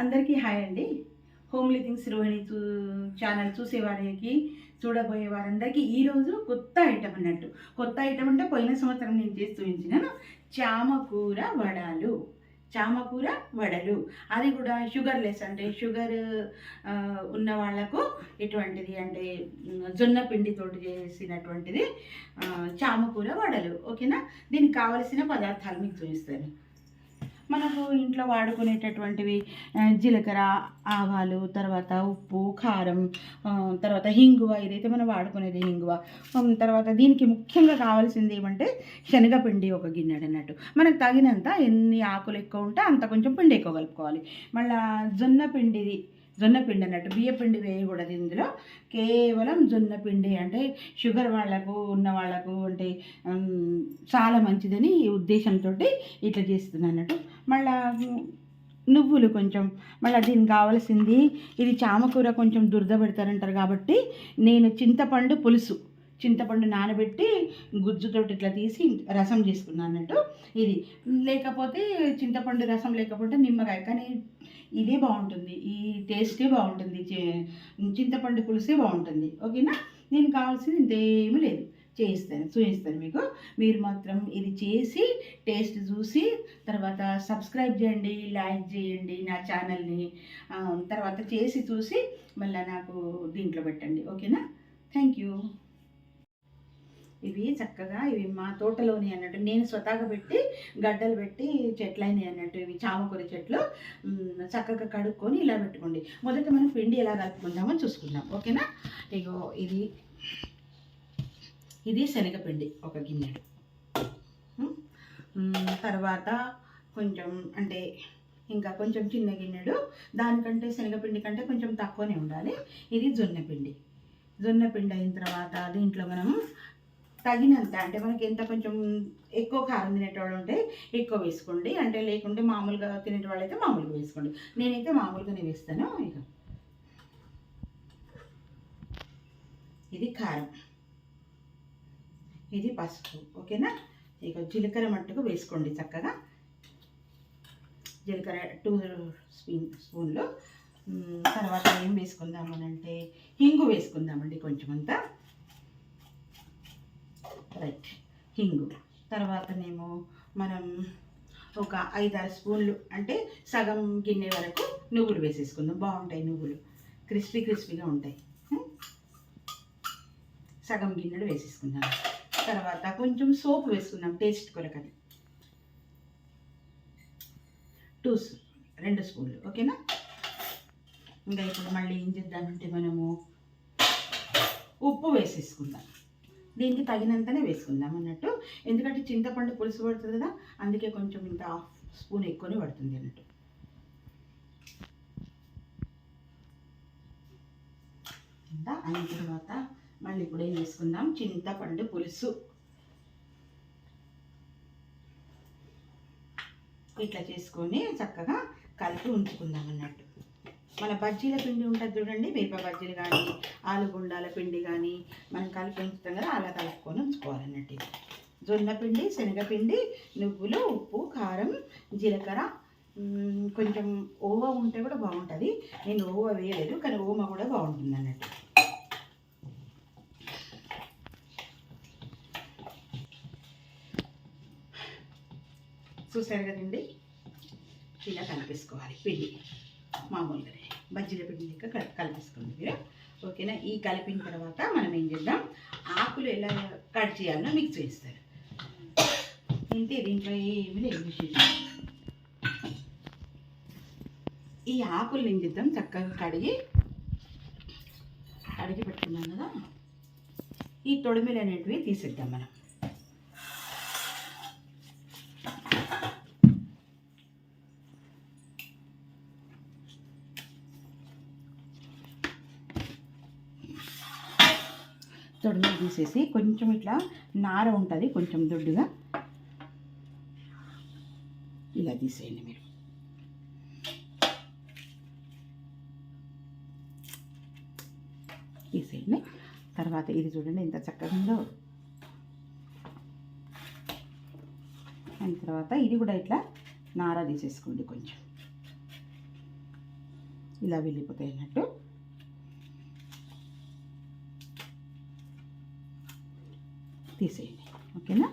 అందరికీ హాయ్ అండి. Homely things Rohini చూ ఛానల్ చూసేవారికి చూడబోయే వారందరికీ ఈరోజు కొత్త ఐటమ్ అన్నట్టు. కొత్త ఐటమ్ అంటే పోయిన సంవత్సరం నేను చేసి చూపించినాను. చామకూర వడలు. చామకూర వడలు. అది కూడా షుగర్ లెస్ అంటే షుగర్ ఉన్న వాళ్ళకు ఎటువంటిది అంటే జొన్న పిండితోటి చేసినటువంటిది చామకూర వడలు. ఓకేనా? దీనికి కావలసిన పదార్థాలు మీకు చూపిస్తాను. మనకు ఇంట్లో వాడుకునేటటువంటివి జీలకర్ర ఆవాలు తర్వాత ఉప్పు కారం తర్వాత హింగువ ఇదైతే మనం వాడుకునేది హింగువ తర్వాత దీనికి ముఖ్యంగా కావాల్సింది ఏమంటే శనగపిండి ఒక గిన్నెడు అన్నట్టు మనకు తగినంత ఎన్ని ఆకులు ఎక్కువ ఉంటే అంత కొంచెం పిండి ఎక్కువ కలుపుకోవాలి. మళ్ళా జొన్న పిండిది జొన్నపిండి అన్నట్టు బియ్యపిండి వేయకూడదు ఇందులో. కేవలం జొన్నపిండి అంటే షుగర్ వాళ్ళకు ఉన్న వాళ్ళకు అంటే చాలా మంచిదని ఈ ఉద్దేశంతో ఇట్లా చేస్తున్నాను అన్నట్టు. మళ్ళా నువ్వులు కొంచెం మళ్ళీ దీనికి కావాల్సింది ఇది చామకూర కొంచెం దురద పెడతారంటారు కాబట్టి నేను చింతపండు పులుసు చింతపండు నానబెట్టి గుజ్జుతోటి ఇట్లా తీసి రసం చేసుకున్నాను అన్నట్టు ఇది. లేకపోతే చింతపండు రసం లేకపోతే నిమ్మకాయ కానీ ఇదే బాగుంటుంది. ఈ టేస్టే బాగుంటుంది. చింతపండు పులుసే బాగుంటుంది. ఓకేనా? నేను కావాల్సింది ఇంతేమీ లేదు. చేయిస్తాను. చూపిస్తాను మీకు. మీరు మాత్రం ఇది చేసి టేస్ట్ చూసి తర్వాత సబ్స్క్రైబ్ చేయండి లైక్ చేయండి నా ఛానల్ని. తర్వాత చేసి చూసి మళ్ళీ నాకు దీంట్లో పెట్టండి. ఓకేనా? Thank you. ఇవి చక్కగా ఇవి మా తోటలోని అన్నట్టు నేను స్వతహాగా పెట్టి గడ్డలు పెట్టి చెట్లైనవి అన్నట్టు ఇవి చామకూర చెట్లు చక్కగా కడుక్కొని ఇలా పెట్టుకోండి. మొదట మనం పిండి ఎలా కలుపుకుందామో చూసుకుందాం. ఓకేనా? ఇగో ఇది ఇది శనగపిండి ఒక గిన్నెడు తర్వాత కొంచెం అంటే ఇంకా కొంచెం చిన్న గిన్నెడు దానికంటే శనగపిండి కంటే కొంచెం తక్కువనే ఉండాలి. ఇది జొన్నపిండి. జొన్నపిండి అయిన తర్వాత దీంట్లో మనం తగినంత అంటే మనకి ఎంత కొంచెం ఎక్కువ కారం తినేటవాళ్ళు ఉంటే ఎక్కువ వేసుకోండి. అంటే లేకుంటే మామూలుగా తినేటవాళ్ళు అయితే మామూలుగా వేసుకోండి. నేనైతే మామూలుగానే వేస్తాను. ఇక. ఇది కారం. ఇది పసుపు. ఓకేనా? ఇక జీలకర్ర మట్టుకు వేసుకోండి చక్కగా. జీలకర్ర టూ స్పూన్ స్పూన్లు. తర్వాత ఏం వేసుకుందామనంటే హింగు వేసుకుందామండి కొంచెం అంతా రైట్ హింగు తర్వాతనేమో మనం ఒక ఐదారు స్పూన్లు అంటే సగం గిన్నె వరకు నువ్వులు వేసేసుకుందాం. బాగుంటాయి నువ్వులు. క్రిస్పీ క్రిస్పీగా ఉంటాయి. సగం గిన్నెలు వేసేసుకుందాం. తర్వాత కొంచెం సోప్ వేసుకుందాం టేస్ట్ కొరకని. టూ రెండు స్పూన్లు ఓకేనా? ఇంకా ఇప్పుడు మళ్ళీ ఏం చేద్దామంటే మనము ఉప్పు వేసేసుకుందాం. దీనికి తగినంతనే వేసుకుందాం అన్నట్టు. ఎందుకంటే చింతపండు పులుసు పడుతుంది కదా అందుకే కొంచెం ఇంత హాఫ్ స్పూన్ ఎక్కువనే పడుతుంది అన్నట్టు. ఇంత అయిన తర్వాత మళ్ళీ ఇప్పుడు ఏం చేసుకుందాం? చింతపండు పులుసు. ఇట్లా చేసుకొని చక్కగా కలిపి ఉంచుకుందాం అన్నట్టు. మన బజ్జీల పిండి ఉంటుంది చూడండి మిరప బజ్జీలు కానీ ఆలుగుండాల పిండి కానీ మనం కలిపి ఉంచుతాం కదా అలా కలుపుకొని ఉంచుకోవాలన్నట్టు ఇది. జొన్న పిండి శనగపిండి నువ్వులు ఉప్పు కారం జీలకర్ర కొంచెం ఓవ ఉంటే కూడా బాగుంటుంది. నేను ఓవ వేయలేదు కానీ ఓమ కూడా బాగుంటుంది అన్నట్టు. చూసారు కదండి? ఇలా కనిపిసుకోవాలి పిండి మామూలుగా బజ్జీల పిండి లెక్క కలిపేసుకోండి మీరు. ఓకేనా? ఈ కలిపిన తర్వాత మనం ఏం చేద్దాం? ఆకులు ఎలా కట్ చేయాలో మీకు చూపిస్తారు ఇంతే దీంట్లో ఏమి లేదు విశేషం ఈ ఆకులు ఏం చేద్దాం? చక్కగా కడిగి కడిగి పెట్టుకున్నాం కదా? ఈ తొడిమిలు అనేటివి తీసేద్దాం మనం. తొడిమిలు తీసేసి కొంచెం ఇట్లా నార ఉంటుంది కొంచెం దొడ్డుగా. ఇలా తీసేయండి మీరు. తీసేయండి. తర్వాత ఇది చూడండి ఎంత చక్కగా ఉందో. అయిన తర్వాత ఇది కూడా ఇట్లా నార తీసేసుకోండి కొంచెం. ఇలా వెళ్ళిపోతాయి అన్నట్టు. తీసేయండి. ఓకేనా?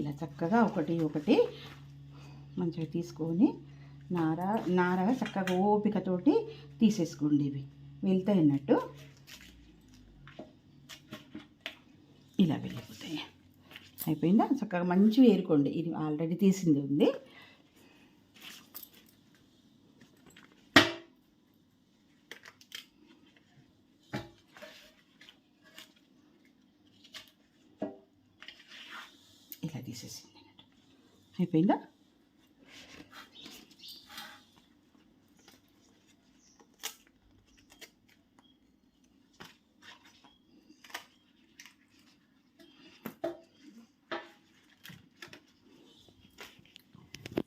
ఇలా చక్కగా ఒకటి ఒకటి మంచిగా తీసుకొని నార నారగా చక్కగా ఓపికతోటి తీసేసుకోండి ఇవి. వెళ్తాయి అన్నట్టు. ఇలా వెళ్ళిపోతాయి. అయిపోయిందా? చక్కగా మంచి వేరుకోండి ఇది ఆల్రెడీ తీసింది ఉంది. ఇలా తీసేసింది. అయిపోయిందా?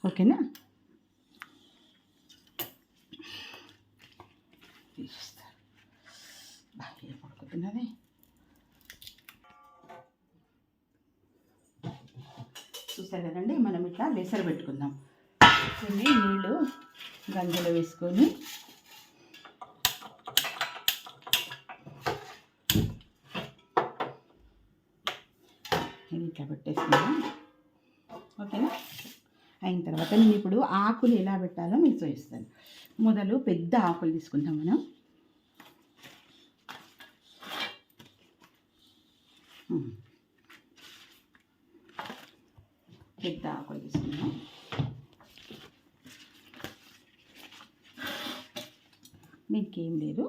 ఓకేనా? తీసేస్తా. బాగా చూసారు కదండి మనం ఇట్లా బెసరు పెట్టుకుందాం. కొన్ని నీళ్ళు గంజలో వేసుకొని ఇది ఇట్లా పెట్టేసుకుందాం ఓకేనా అయిన తర్వాత నేను ఇప్పుడు ఆకులు ఎలా పెట్టాలో మీకు చూపిస్తాను. మొదలు పెద్ద ఆకులు తీసుకుంటాం మనం. పెద్ద ఆకులు తీసుకుందాం. దీనికి ఏం లేదు.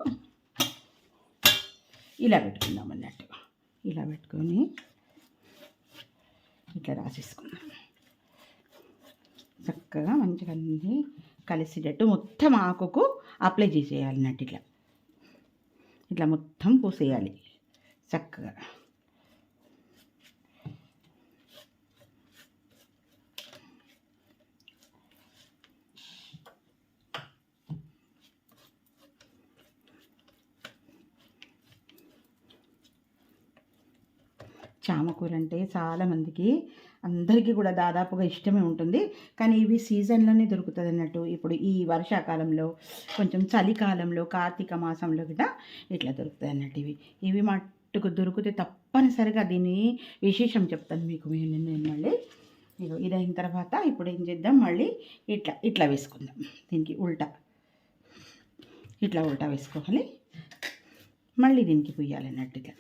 ఇలా పెట్టుకుందాం అన్నట్టు. ఇలా పెట్టుకొని ఇట్లా రాసేసుకుందాం. చక్కగా మంచిగా అన్నీ కలిసేటట్టు మొత్తం ఆకుకు అప్లై చేసేయాలి అన్నట్టు ఇట్లా. ఇట్లా మొత్తం పూసేయాలి. చక్కగా. చామకూర అంటే చాలామందికి అందరికీ కూడా దాదాపుగా ఇష్టమే ఉంటుంది. కానీ ఇవి సీజన్లోనే దొరుకుతుంది అన్నట్టు. ఇప్పుడు ఈ వర్షాకాలంలో కొంచెం చలికాలంలో కార్తీక మాసంలో కూడా ఇట్లా దొరుకుతాయి అన్నట్టు ఇవి. ఇవి మట్టుకు దొరికితే తప్పనిసరిగా దీని విశేషం చెప్తాను మీకు నేను మళ్ళీ. ఇదైన ఇది అయిన తర్వాత ఇప్పుడు ఏం చేద్దాం? మళ్ళీ ఇట్లా ఇట్లా వేసుకుందాం. దీనికి ఉల్టా. ఇట్లా ఉల్టా వేసుకోవాలి. మళ్ళీ దీనికి పుయ్యాలి అన్నట్టుగా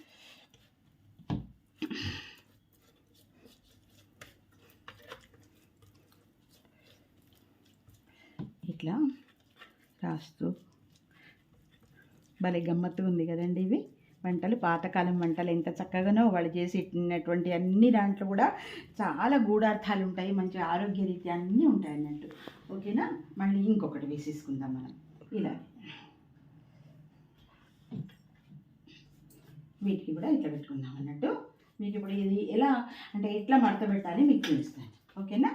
ఇట్లా రాస్తూ. భలే గమ్మత్తు ఉంది కదండి ఇవి. వంటలు పాతకాలం వంటలు ఎంత చక్కగానో వాళ్ళు చేసినటువంటి అన్ని దాంట్లో కూడా చాలా గూఢార్థాలు ఉంటాయి. మంచి ఆరోగ్యరీత్యా అన్నీ ఉంటాయి అన్నట్టు. ఓకేనా? మళ్ళీ ఇంకొకటి వేసేసుకుందాం మనం. ఇలా. వీటికి కూడా ఇట్లా పెట్టుకుందాం అన్నట్టు. మీకు ఇప్పుడు ఇది ఎలా అంటే ఎట్లా మడత పెట్టాలి మీకు చూపిస్తాను. ఓకేనా?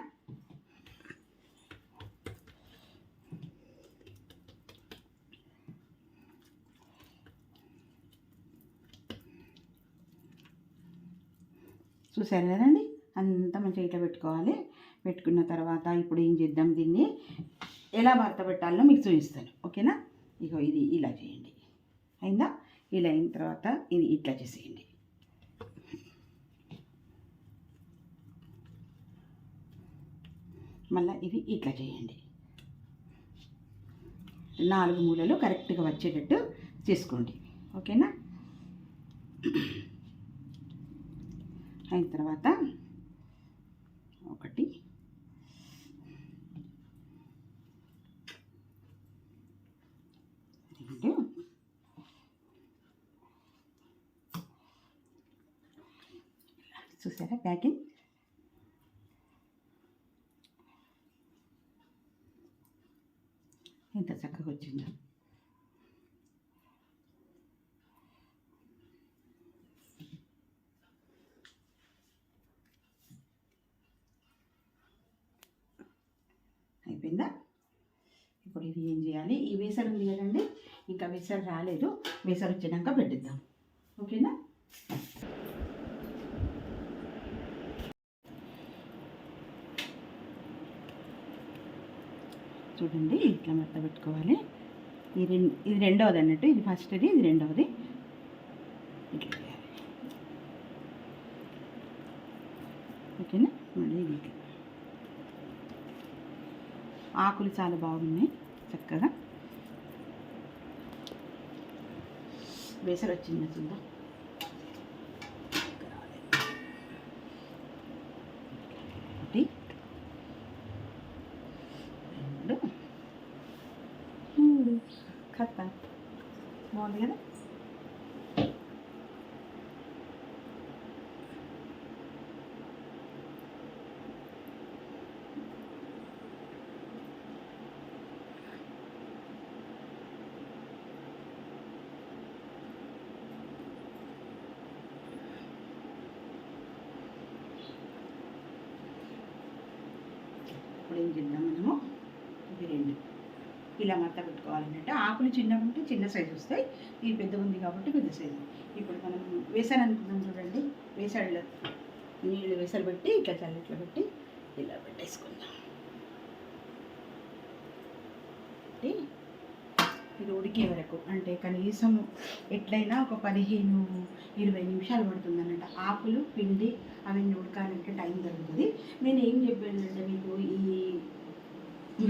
చూసారు కదండి అంతా మంచిగా ఇట్లా పెట్టుకోవాలి. పెట్టుకున్న తర్వాత ఇప్పుడు ఏం చేద్దాం దీన్ని? ఎలా భర్త పెట్టాలో మీకు చూపిస్తాను. ఓకేనా? ఇగో ఇది ఇలా చేయండి. అయిందా? ఇలా అయిన తర్వాత ఇది ఇట్లా చేసేయండి. మళ్ళీ ఇది ఇట్లా చేయండి. నాలుగు మూలలు కరెక్ట్గా వచ్చేటట్టు చేసుకోండి. ఓకేనా? అయిన తర్వాత ఒకటి. రెండు. చూసారా ప్యాకింగ్? ఎంత చక్కగా వచ్చిందో. అయిపోయిందా? ఇప్పుడు ఇది ఏం చేయాలి? ఈ వేసరు ఉంది కదండి ఇంకా వేసరు రాలేదు. వేసరు వచ్చినాక పెట్టిద్దాం. ఓకేనా? చూడండి ఇట్లా మెత్త పెట్టుకోవాలి. ఇది రెండు ఇది రెండవది అన్నట్టు ఇది ఫస్ట్ది ఇది రెండవది. ఇట్లా చేయాలి. ఓకేనా? మళ్ళీ ఇది ఆకులు చాలా బాగున్నాయి చక్కగా. వేసరి వచ్చింది చూద్దాం ఒకటి రెండు మూడు కథ బాగుంది కదా ఇప్పుడు ఏం చేద్దాం మనము ఇది రెండు ఇలా మత్త పెట్టుకోవాలన్నట్టు ఆకులు చిన్నగా ఉంటే చిన్న సైజు వస్తాయి. ఇది పెద్ద ఉంది కాబట్టి పెద్ద సైజు ఇప్పుడు మనం వేసాను అనుకుందాం చూడండి. వేసాడులో నీళ్ళు వేసలు పెట్టి ఇట్లా చల్లట్లో పెట్టి ఇలా పెట్టేసుకుందాం. పెట్టి ఇది ఉడికే వరకు అంటే కనీసం ఎట్లయినా ఒక పదిహేను ఇరవై నిమిషాలు పడుతుంది అన్నట్టు ఆకులు పిండి అవన్నీ ఉడకాలంటే టైం దొరుకుతుంది. నేను ఏం చెప్పానంటే మీకు ఈ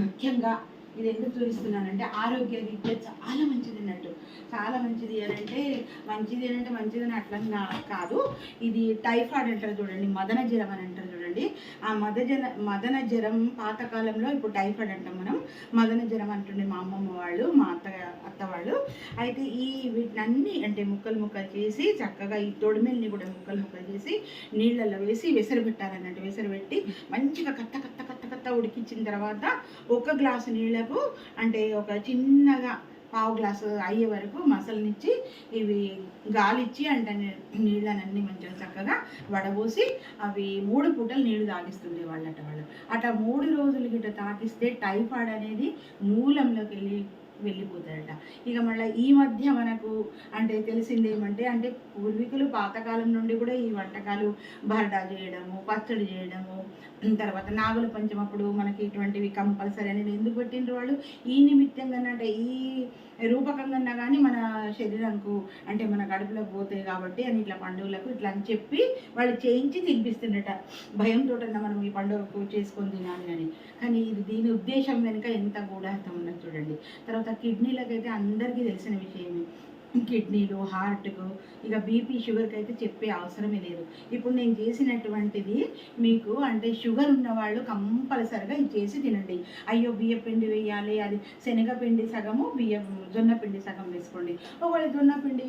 ముఖ్యంగా ఇది ఎందుకు చూపిస్తున్నానంటే ఆరోగ్య రీత్యా చాలా మంచిది అన్నట్టు. చాలా మంచిది అని అంటే మంచిది అని అంటే మంచిది అని అట్లా కాదు. ఇది టైఫాయిడ్ అంటారు చూడండి మదన జ్వరం అని అంటారు ఉంటుంది. ఆ మదజన మదన జ్వరం పాతకాలంలో ఇప్పుడు టైఫాయిడ్ అంటాం మనం. మదన జ్వరం అంటుండే మా అమ్మమ్మ వాళ్ళు మా అత్త అత్త వాళ్ళు. అయితే ఈ వీటినన్నీ అంటే ముక్కలు ముక్కలు చేసి చక్కగా ఈ తొడిమెల్ని కూడా ముక్కలు ముక్కలు చేసి నీళ్ళల్లో వేసి వెసరు పెట్టారన్నట్టు వెసరు పెట్టి మంచిగా కత్త కత్త కత్త కత్త ఉడికించిన తర్వాత ఒక గ్లాసు నీళ్ళకు అంటే ఒక చిన్నగా పావు గ్లాసు అయ్యే వరకు మసలనిచ్చి ఇవి గాలిచ్చి అంటే నీళ్ళనన్నీ మంచిగా చక్కగా వడబోసి అవి మూడు పూటలు నీళ్ళు తాగిస్తుండే వాళ్ళట వాళ్ళు. అట్లా మూడు రోజులు గిట్ట తాగిస్తే టైఫాయిడ్ అనేది మూలంలోకి వెళ్ళి వెళ్ళిపోతాడట. ఇక మళ్ళీ ఈ మధ్య మనకు అంటే తెలిసింది ఏమంటే అంటే పూర్వీకులు పాతకాలం నుండి కూడా ఈ వంటకాలు బరడా చేయడము పచ్చడి చేయడము తర్వాత నాగుల పంచమప్పుడు మనకి ఇటువంటివి కంపల్సరీ అనేది ఎందుకు పెట్టిండ్రు వాళ్ళు? ఈ నిమిత్తంగా అంటే ఈ రూపకంగా కానీ మన శరీరంకు అంటే మన కడుపులో పోతాయి కాబట్టి అని ఇట్లా పండుగలకు ఇట్లా అని చెప్పి వాళ్ళు చేయించి తినిపిస్తుండట. భయంతో మనం ఈ పండుగకు చేసుకొని తినాలి అని. కానీ ఇది దీని ఉద్దేశం వెనుక ఎంత గూఢార్థం ఉన్నది చూడండి. తర్వాత కిడ్నీలకైతే అందరికీ తెలిసిన విషయమే. కిడ్నీలు హార్ట్కు ఇక బీపీ షుగర్కి అయితే చెప్పే అవసరమే లేదు. ఇప్పుడు నేను చేసినటువంటిది మీకు అంటే షుగర్ ఉన్నవాళ్ళు కంపల్సరిగా ఇది చేసి తినండి. అయ్యో బియ్య పిండి వేయాలి అది శనగపిండి సగము బియ్యం జొన్న పిండి సగం వేసుకోండి. ఒకవేళ జొన్న పిండి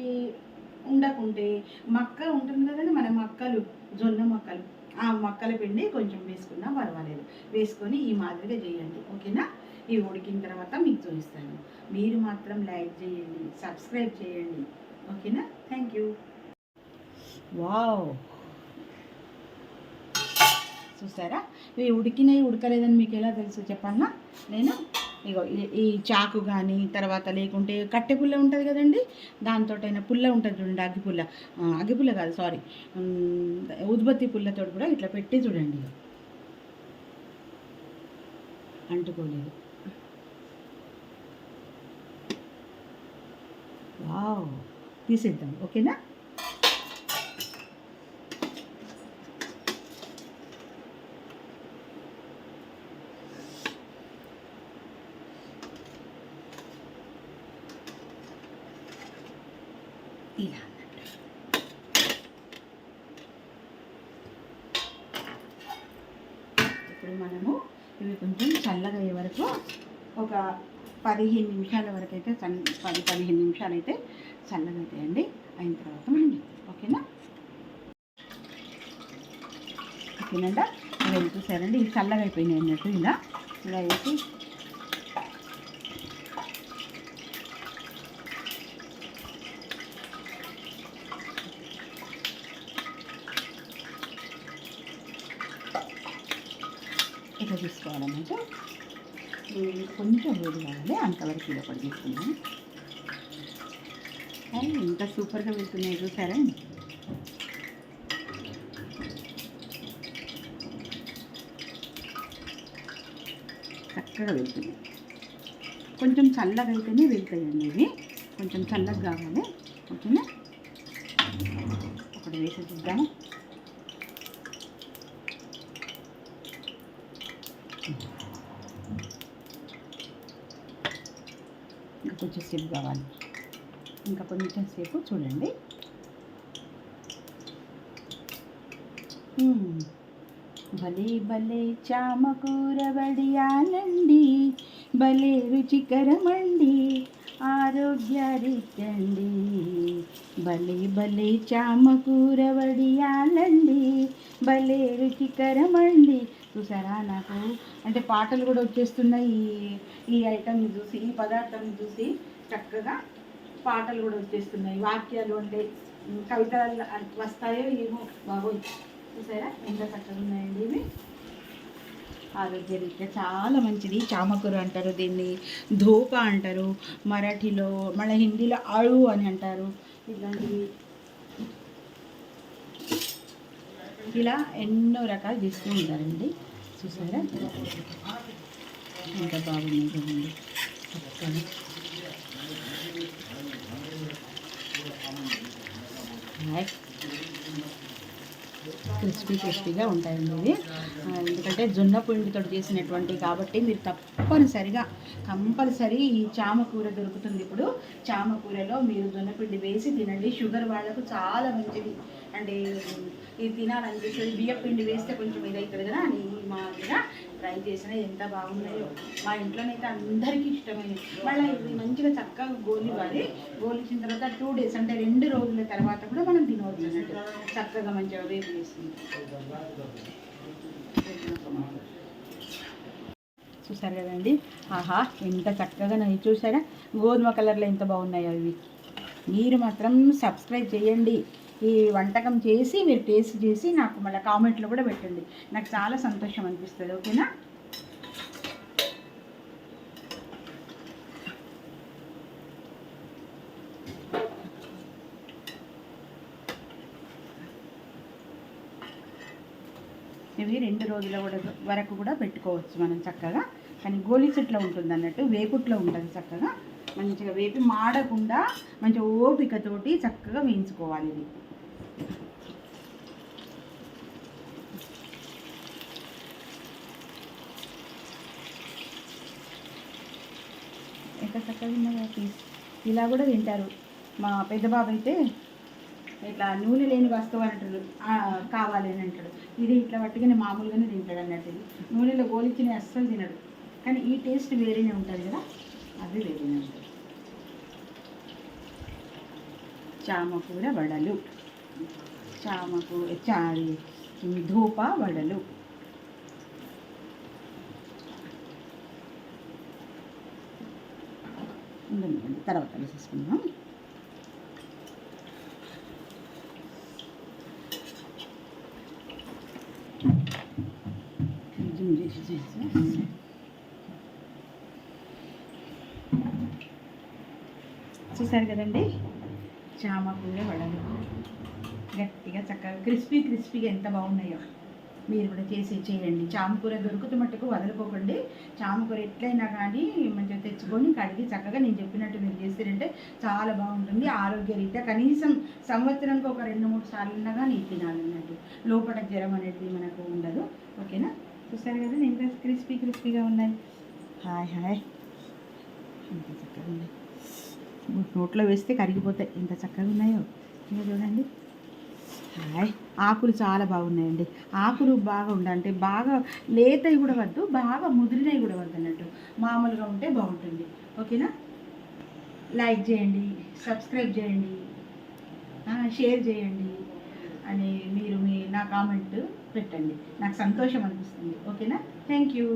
ఉండకుంటే మక్క ఉంటుంది కదండి మన మక్కలు జొన్న మక్కలు. ఆ మక్కల పిండి కొంచెం వేసుకున్నా పర్వాలేదు. వేసుకొని ఈ మాదిరిగా చేయండి. ఓకేనా? ఇవి ఉడికిన తర్వాత మీకు చూపిస్తాను. మీరు మాత్రం లైక్ చేయండి సబ్స్క్రైబ్ చేయండి. ఓకేనా? Thank you. వావ్. చూసారా? ఇవి ఉడికినాయి ఉడకలేదని మీకు ఎలా తెలుసు చెప్పన్నా? నేను ఇగో ఈ- ఈ చాకు కానీ తర్వాత లేకుంటే కట్టె పుల్ల ఉంటుంది కదండి? దాంతో అయినా పుల్ల ఉంటుంది చూడండి అగ్గిపుల్ల అగ్గిపుల్ల కాదు సారీ ఉద్బత్తి పుల్లతో కూడా ఇట్లా పెట్టి చూడండి అంటుకోలేదు. వావ్. తీసేద్దాం ఓకేనా? ఇలా అన్నట్టు. ఇప్పుడు మనము ఇవి కొంచెం చల్లగా అయ్యే వరకు ఒక పదిహేను నిమిషాల వరకు అయితే సన్ పది పదిహేను నిమిషాలు అయితే చల్లగా అవుతాయండి అయిన తర్వాత మనం ఓకేనా? ఓకేనండి. ఇవి చూసారండి. ఇవి చల్లగా అయిపోయినాయి అన్నట్టు ఇలా. ఇలా వేసి ఇట్లా తీసుకోవాలన్నట్టు. కొంచెం వేడి కావాలి. అంతవరకు ఇలా ఒకటి తీసుకుందాం అయ్యి, సూపర్గా వెళ్తున్నాయి చూసారా? చక్కగా వెళ్తుంది కొంచెం చల్లగా అయితేనే వెళ్తాయండి ఇవి. కొంచెం చల్లగా కావాలి. ఓకేనా? ఒకటి వేసి చూద్దాము ఇంకా కొంచెం సేపు కావాలి. ఇంకా కొంచెం సేపు చూడండి. భలే భలే చామకూర ఆనండి. భలే రుచికరమండి. ఆరోగ్యరీత్యండి. భలే భలే చామకూర వడియాలండి భలే రుచికరమండి. చూసారా నాకు? అంటే పాటలు కూడా వచ్చేస్తున్నాయి. ఈ ఈ ఐటమ్ని చూసి ఈ పదార్థాన్ని చూసి చక్కగా పాటలు కూడా వచ్చేస్తున్నాయి. వాక్యాలు అంటే కవితలు వస్తాయో ఏమో బాబోయ్. చూసారా? ఎంత చక్కగా ఉన్నాయండి ఇవి. ఆరోగ్యరీత్యా చాలా మంచిది. చామకూర అంటారు దీన్ని ధూప అంటారు మరాఠీలో మళ్ళీ హిందీలో అళు అని అంటారు. ఇలాంటివి ఇలా ఎన్నో రకాలు చేస్తూ ఉంటారండి. చూసారా? ఇంకా బాగుంది చూడండి చక్కగా. క్రిస్పీ క్రిస్పీగా ఉంటాయండి ఇవి. ఎందుకంటే జొన్న పిండితో చేసినటువంటి కాబట్టి మీరు తప్పనిసరిగా కంపల్సరీ ఈ చామకూర దొరుకుతుంది ఇప్పుడు. చామకూరలో మీరు జొన్న పిండి వేసి తినండి. షుగర్ వాళ్ళకు చాలా మంచిది. అంటే ఇది తినాలనిపిస్తుంది బియ్యం పిండి వేస్తే కొంచెం ఇదవుతుంది కదా అని మా దగ్గర ట్రై చేసిన ఎంత బాగున్నాయో. మా ఇంట్లోనైతే అందరికీ ఇష్టమైనది మళ్ళీ ఇవి మంచిగా చక్కగా గోలివ్వాలి గోలిచ్చిన తర్వాత టూ డేస్ అంటే రెండు రోజుల తర్వాత కూడా మనం తినవచ్చు అన్నట్టు. చక్కగా మంచిగా వేపు వేస్తుంది చూసారు కదండి? ఆహా ఎంత చక్కగా నేను చూసారా? గోధుమ కలర్లో ఎంత బాగున్నాయో ఇవి. మీరు మాత్రం సబ్స్క్రైబ్ చేయండి. ఈ వంటకం చేసి మీరు టేస్ట్ చేసి నాకు మళ్ళీ కామెంట్లో కూడా పెట్టండి. నాకు చాలా సంతోషం అనిపిస్తుంది ఓకేనా? ఇవి రెండు రోజుల కూడా- వరకు కూడా పెట్టుకోవచ్చు మనం చక్కగా. కానీ గోళీ చెట్లో ఉంటుంది అన్నట్టు వేపుట్లో ఉంటుంది చక్కగా. మంచిగా వేపి మాడకుండా మంచి ఓపికతోటి చక్కగా వేయించుకోవాలి ఇది. చక్కగా పీస్ ఇలా కూడా తింటారు. మా పెద్ద బాబు అయితే ఇట్లా నూనె లేని వస్తువు అంటాడు ఆ, కావాలి అని అంటాడు. ఇది ఇట్లా పట్టుకుని మామూలుగానే తింటాడు అన్నట్టు ఇది. నూనెలో గోలిచ్చిన అస్సలు తినడు. కానీ ఈ టేస్ట్ వేరేనే ఉంటుంది కదా అది వేరేనే ఉంటుంది. చామకూర వడలు. చామకూర చారి ధూప వడలు. ఉండండి తర్వాత వేసేసుకుందాం. జూమ్ చేసి చేసి చూసారు కదండి? చామకూర వడలు. గట్టిగా చక్కగా క్రిస్పీ క్రిస్పీగా ఎంత బాగున్నాయో. మీరు కూడా చేసి చేయండి. చామకూర దొరుకుతూ మట్టుకు వదలుకోకండి. చామకూర ఎట్లయినా కానీ మంచిగా తెచ్చుకొని కడిగి చక్కగా నేను చెప్పినట్టు మీరు చేస్తారంటే చాలా బాగుంటుంది. ఆరోగ్యరీత్యా కనీసం సంవత్సరంకి ఒక రెండు మూడు సార్లు కానీ తినాలన్నట్టు లోపల జ్వరం అనేది మనకు ఉండదు. ఓకేనా? చూసారు కదా ఎంత క్రిస్పీ క్రిస్పీగా ఉన్నాయి. Hi hi. ఎంత చక్కగా ఉన్నాయి. నోట్లో వేస్తే కరిగిపోతాయి. ఎంత చక్కగా ఉన్నాయో. ఇంకా చూడండి. హాయ్ ఆకులు చాలా బాగున్నాయండి. ఆకులు బాగా ఉండాలంటే బాగా లేతవి కూడా వద్దు బాగా ముదిరినవి కూడా వద్దు అన్నట్టు. మామూలుగా ఉంటే బాగుంటుంది. ఓకేనా? లైక్ చేయండి సబ్స్క్రైబ్ చేయండి షేర్ చేయండి అని మీరు మీ నా కామెంట్ పెట్టండి. నాకు సంతోషం అనిపిస్తుంది. ఓకేనా? Thank you